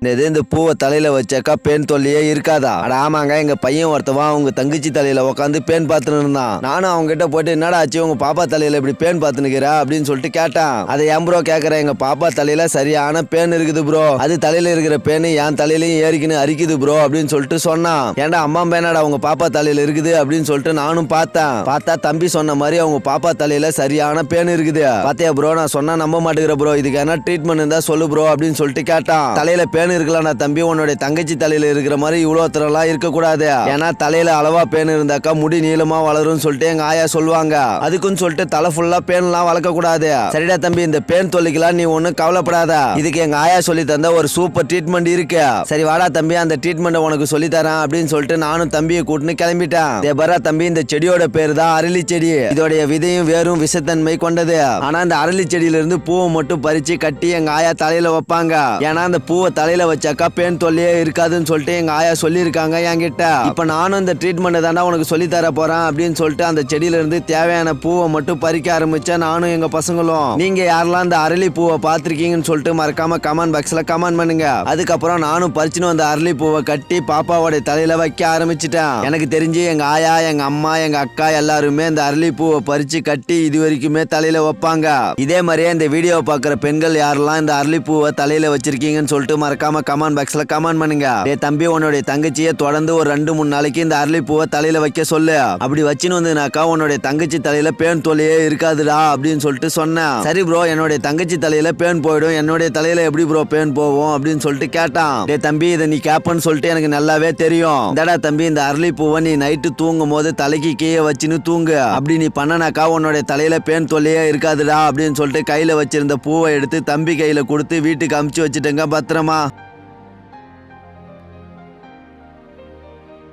இந்த இது இந்த பூவை தலையில வச்சாக்கா பேன் தொல்லையே இருக்காதா? அட ஆமாங்க எங்க பையன் ஒருத்தவன் அவங்க தங்கச்சி தலையில உட்காந்து பேன் பார்த்துன்னு இருந்தான். நானும் அவங்க கிட்ட போயிட்டு என்னடா ஆச்சு உங்க பாப்பா தலையில இப்படி பேன் பார்த்துனுக்கிறா அப்படின்னு சொல்லிட்டு கேட்டான். அதை ஏன் ப்ரோ கேக்குறேன் எங்க பாப்பா தலையில சரியான பேன் இருக்குது ப்ரோ அது தலையில இருக்கிற பேனு என் தலையிலயும் ஏறிக்கின்னு அரிக்குது ப்ரோ அப்படின்னு சொல்லிட்டு சொன்னான். ஏன்டா அம்மா பேனடா உங்க பாப்பா தலையில இருக்குது? அப்படின்னு சொல்லிட்டு நானும் பார்த்தேன். பார்த்தா தம்பி சொன்ன மாதிரி அவங்க பாப்பா தலையில சரியான பேன் இருக்குது. பாத்தியா ப்ரோ நான் சொன்னா நம்ப மாட்டேங்கிற ப்ரோ இதுக்கு என்ன ட்ரீட்மெண்ட் இருந்தா சொல்லு ப்ரோ அப்படின்னு சொல்லிட்டு கேட்டான். தலையில பேன் இருக்கலாம்டா தம்பி உன்னுடைய தங்கச்சி தலையில இருக்கிற மாதிரி இவ்வளோ தரலாம் இருக்கக்கூடாது. ஏன்னா தலையில அளவா பேன் இருந்தாக்கா முடி நீளமா வளரும்னு சொல்லிட்டு எங்க ஆயா சொல்லுவாங்க. அதுக்குன்னு சொல்லிட்டு தலை ஃபுல்லா பேன்லாம் வளர்க்க கூடாது சரிடா தம்பி இந்த பேன் தொல்லிக்கலாம் நீ ஒண்ணும் கவலைப்படாத. இதுக்கு எங்க ஆயா சொல்லி தந்த ஒரு சூப்பர் ட்ரீட்மெண்ட் இருக்கு. சரி வாடா தம்பி அந்த ட்ரீட்மெண்ட் உனக்கு சொல்லி தரேன் அப்படின்னு சொல்லிட்டு நானும் தம்பியை கூட்டின்னு கிளம்பிட்டேன். தேபரா தம்பி இந்த செடியோட பேரு தான் அரளி செடி இதோடைய விதையும் வேறும் விஷத்தன்மை கொண்டது. ஆனா இந்த அரளி செடியில இருந்து பூவை மட்டும் பறிச்சு கட்டி எங்க ஆயா தலையில வைப்பாங்க. ஏன்னா அந்த பூவை தலையில வச்சாக்கா பேன் தொல்லையே இருக்காதுன்னு சொல்லிட்டு எங்க ஆயா சொல்லியிருக்காங்க என்கிட்ட. இப்போ நானும் இந்த ட்ரீட்மெண்ட் தாண்டா உனக்கு சொல்லித்தர போகிறேன் அப்படின்னு சொல்லிட்டு அந்த செடியில இருந்து தேவையான பூவை மட்டும் பறிக்க ஆரம்பிச்சேன் நானும் எங்க பசங்களும். நீங்க யாரெல்லாம் இந்த அரளி பூவை பார்த்துருக்கீங்கன்னு சொல்லிட்டு மறக்காம கமெண்ட் பாக்ஸ்ல கமெண்ட் பண்ணுங்க. அதுக்கப்புறம் நானும் பறிச்சுன்னு வந்த அரளி பூவை கட்டி பாப்பாவோட தலையில வைக்க ஆரம்பிச்சிட்டேன். எனக்கு தெரிஞ்சு எங்க ஆயா எங்க அம்மா எங்க அக்கா எல்லாருமே இந்த அரளி பூவை பறிச்சு கட்டி இது வரைக்குமே தலையில வைப்பாங்க. இதே மாதிரியே இந்த வீடியோ பார்க்குற பெண்கள் யாரெல்லாம் இந்த அரளி பூவை தலையில வச்சிருக்கீங்கன்னு சொல்லிட்டு மறக்காம கமெண்ட் பாக்ஸ்ல கமெண்ட் பண்ணுங்க. டேய் தம்பி உன்னுடைய தங்கச்சியை தொடர்ந்து ஒரு ரெண்டு மூணு நாளைக்கு இந்த அரளி பூவை தலையில வைக்க சொல்லு. அப்படி வச்சுன்னு வந்ததுனாக்கா உன்னுடைய தங்கச்சி தலையில பேன் தொல்லையே இருக்காதுடா அப்படின்னு சொல்லிட்டு சொன்னேன். சரி ப்ரோ என்னுடைய தங்கச்சி தலையில பேன் போயிடும். என்னுடைய தலையில எப்படி ப்ரோ பேன் போவோம் அப்படின்னு சொல்லிட்டு கேட்டான். ஏ தம்பி இதை நீ கேப்பன்னு சொல்லிட்டு எனக்கு நல்லாவே தெரியும். இந்தடா தம்பி இந்த அரளி பூவை நீ நைட்டு தூங்கும் போது தலைக்கு கீழே வச்சுன்னு தூங்கு. அப்படி நீ பண்ணனாக்கா உன்னுடைய தலையில பேன் தொல்லையே இருக்காதுடா அப்படின்னு சொல்லிட்டு கையில வச்சிருந்த பூவை எடுத்து தம்பி கையில கொடுத்து வீட்டுக்கு அமுச்சு வச்சுட்டேங்க பத்திரமா.